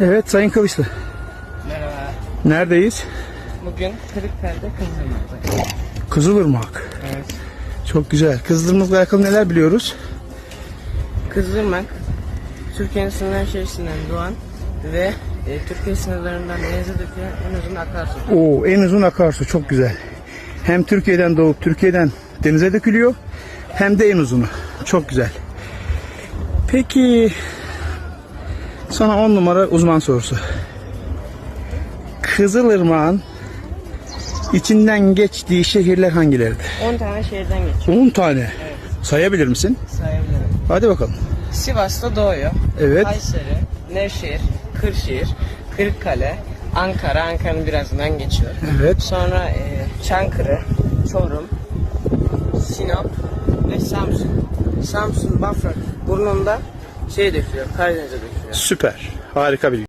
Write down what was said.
Evet Sayın Kılıçlı. Merhaba. Neredeyiz? Bugün Kırıkkale'de Kızılırmak'tayız. Kızılırmak. Evet. Çok güzel. Kızılırmak'la alakalı neler biliyoruz? Kızılırmak, Türkiye'nin sınırları içerisinden doğan ve e, Türkiye sınırlarından denize dökülen en uzun akarsu. Oo, en uzun akarsu çok güzel. Hem Türkiye'den doğup Türkiye'den denize dökülüyor hem de en uzunu. Çok güzel. Peki sana 10 numara uzman sorusu. Kızılırmak'ın içinden geçtiği şehirler hangileridir? 10 tane şehirden geçiyor. 10 tane. Sayabilir misin? Sayabilirim. Hadi bakalım. Sivas'ta doğuyor. Evet. Kayseri, Nevşehir, Kırşehir, Kırıkkale, Ankara, Ankara'nın birazından geçiyor. Evet. Sonra e, Çankırı, Çorum, Sinop ve Samsun. Samsun, Bafra burnunda şey döküyor, Karadeniz'e döküyor. Süper. Harika bir